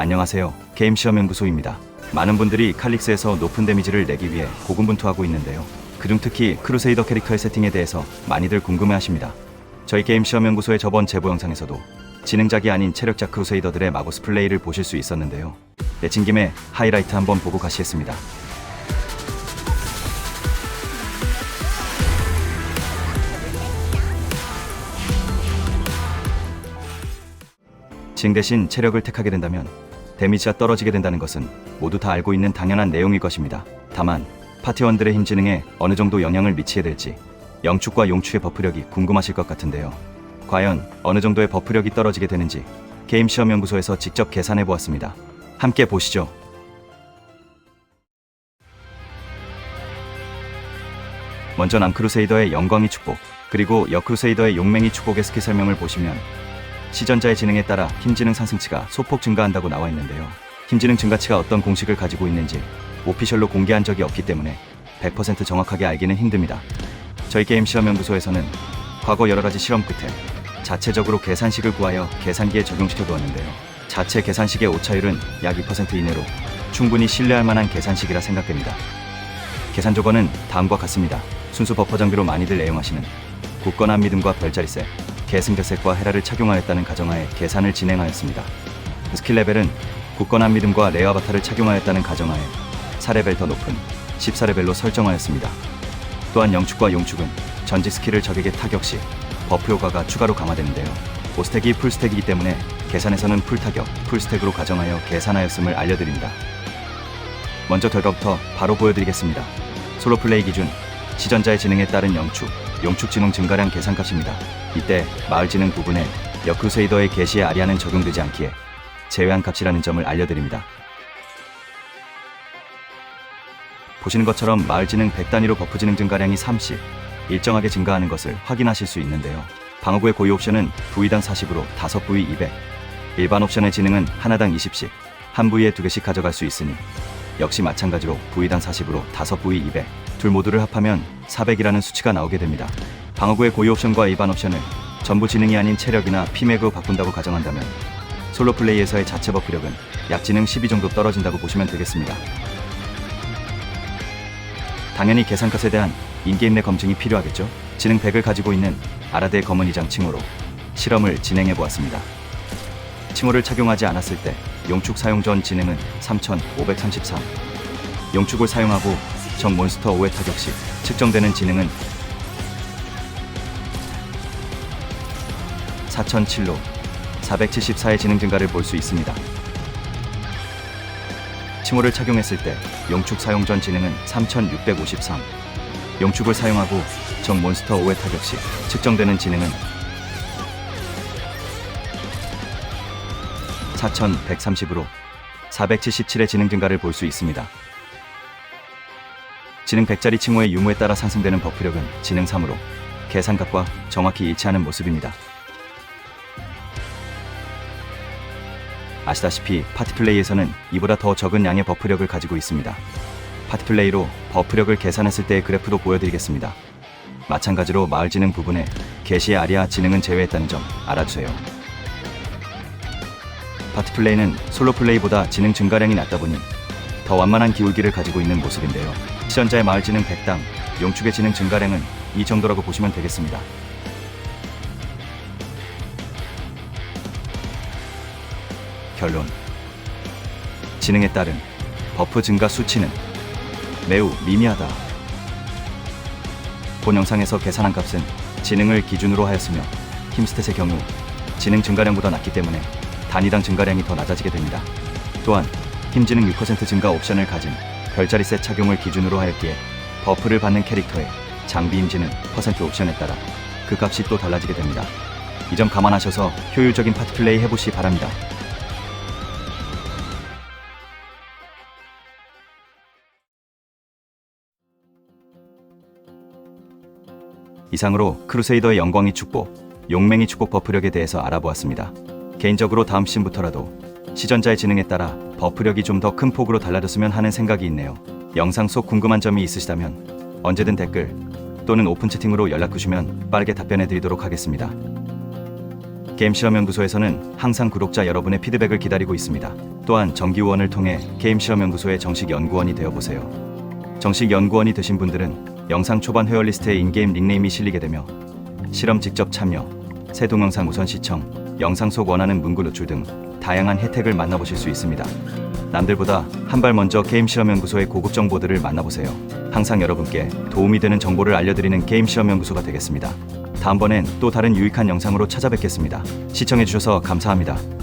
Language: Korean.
안녕하세요. 게임 시험 연구소입니다. 많은 분들이 칼릭스에서 높은 데미지를 내기 위해 고군분투하고 있는데요. 그중 특히 크루세이더 캐릭터의 세팅에 대해서 많이들 궁금해하십니다. 저희 게임 시험 연구소의 저번 제보 영상에서도 지능작이 아닌 체력자 크루세이더들의 마구스 플레이를 보실 수 있었는데요. 내친 김에 하이라이트 한번 보고 가시겠습니다. 징 대신 체력을 택하게 된다면 데미지가 떨어지게 된다는 것은 모두 다 알고 있는 당연한 내용일 것입니다. 다만 파티원들의 힘 지능에 어느 정도 영향을 미치게 될지 영축과 용축의 버프력이 궁금하실 것 같은데요. 과연 어느 정도의 버프력이 떨어지게 되는지 게임 시험 연구소에서 직접 계산해 보았습니다. 함께 보시죠. 먼저 남크루세이더의 영광이 축복, 그리고 여크루세이더의 용맹이 축복의 스킬 설명을 보시면 시전자의 지능에 따라 힘지능 상승치가 소폭 증가한다고 나와 있는데요. 힘지능 증가치가 어떤 공식을 가지고 있는지 오피셜로 공개한 적이 없기 때문에 100% 정확하게 알기는 힘듭니다. 저희 게임 시험 연구소에서는 과거 여러 가지 실험 끝에 자체적으로 계산식을 구하여 계산기에 적용시켜 두었는데요. 자체 계산식의 오차율은 약 2% 이내로 충분히 신뢰할 만한 계산식이라 생각됩니다. 계산 조건은 다음과 같습니다. 순수 버퍼 장비로 많이들 애용하시는 굳건한 믿음과 별자리셋, 계승대셋과 헤라를 착용하였다는 가정하에 계산을 진행하였습니다. 스킬 레벨은 굳건한 믿음과 레어 아바타를 착용하였다는 가정하에 4레벨 더 높은 14레벨로 설정하였습니다. 또한 영축과 용축은 전지 스킬을 적에게 타격 시 버프 효과가 추가로 강화되는데요. 오스택이 풀스택이기 때문에 계산에서는 풀타격, 풀스택으로 가정하여 계산하였음을 알려드립니다. 먼저 결과부터 바로 보여드리겠습니다. 솔로 플레이 기준 시전자의 지능에 따른 영축, 용축 지능 증가량 계산값입니다. 이때 마을 지능 부분에 여크루세이더의 게시의 아리아는 적용되지 않기에 제외한 값이라는 점을 알려드립니다. 보시는 것처럼 마을 지능 100 단위로 버프 지능 증가량이 30, 일정하게 증가하는 것을 확인하실 수 있는데요. 방어구의 고유 옵션은 부위당 40으로 5부위 200, 일반 옵션의 지능은 하나당 20씩, 한 부위에 두 개씩 가져갈 수 있으니 역시 마찬가지로 부위당 40으로 5부위 200, 둘 모두를 합하면 400이라는 수치가 나오게 됩니다. 방어구의 고유 옵션과 일반 옵션을 전부 지능이 아닌 체력이나 피맥으로 바꾼다고 가정한다면 솔로 플레이에서의 자체 버프력은 약 지능 12 정도 떨어진다고 보시면 되겠습니다. 당연히 계산값에 대한 인게임 내 검증이 필요하겠죠. 지능 100을 가지고 있는 아라데의 검은 이장 칭호로 실험을 진행해 보았습니다. 칭호를 착용하지 않았을 때 용축 사용 전 지능은 3533. 용축을 사용하고 적 몬스터 5회 타격 시 측정되는 지능은 4007로 474의 지능 증가를 볼 수 있습니다. 칭호를 착용했을 때 용축 사용 전 지능은 3653. 용축을 사용하고 적 몬스터 5회 타격 시 측정되는 지능은 4130으로 477의 지능 증가를 볼 수 있습니다. 지능 100짜리 칭호의 유무에 따라 상승되는 버프력은 지능 3으로 계산값과 정확히 일치하는 모습입니다. 아시다시피 파티플레이에서는 이보다 더 적은 양의 버프력을 가지고 있습니다. 파티플레이로 버프력을 계산했을 때의 그래프도 보여드리겠습니다. 마찬가지로 마을 지능 부분에 게시의 아리아 지능은 제외했다는 점 알아주세요. 파티플레이는 솔로 플레이보다 지능 증가량이 낮다 보니 더 완만한 기울기를 가지고 있는 모습인데요. 시전자의 마을 지능 100당, 용축의 지능 증가량은 이 정도라고 보시면 되겠습니다. 결론. 지능에 따른 버프 증가 수치는 매우 미미하다. 본 영상에서 계산한 값은 지능을 기준으로 하였으며 힘스탯의 경우 지능 증가량보다 낮기 때문에 단위당 증가량이 더 낮아지게 됩니다. 또한 힘지능 6% 증가 옵션을 가진 별자리 셋 착용을 기준으로 하였기에 버프를 받는 캐릭터의 장비 힘지능 퍼센트 옵션에 따라 그 값이 또 달라지게 됩니다. 이 점 감안하셔서 효율적인 파티 플레이 해보시기 바랍니다. 이상으로 크루세이더의 영광이 축복, 용맹이 축복 버프력에 대해서 알아보았습니다. 개인적으로 다음 시즌부터라도 시전자의 지능에 따라 버프력이 좀 더 큰 폭으로 달라졌으면 하는 생각이 있네요. 영상 속 궁금한 점이 있으시다면 언제든 댓글 또는 오픈 채팅으로 연락 주시면 빠르게 답변해 드리도록 하겠습니다. 게임 시험 연구소에서는 항상 구독자 여러분의 피드백을 기다리고 있습니다. 또한 정기 후원을 통해 게임 시험 연구소의 정식 연구원이 되어 보세요. 정식 연구원이 되신 분들은 영상 초반 회원 리스트에 인게임 닉네임이 실리게 되며 실험 직접 참여, 새 동영상 우선 시청, 영상 속 원하는 문구 노출 등 다양한 혜택을 만나보실 수 있습니다. 남들보다 한 발 먼저 게임 시험 연구소의 고급 정보들을 만나보세요. 항상 여러분께 도움이 되는 정보를 알려드리는 게임 시험 연구소가 되겠습니다. 다음번엔 또 다른 유익한 영상으로 찾아뵙겠습니다. 시청해주셔서 감사합니다.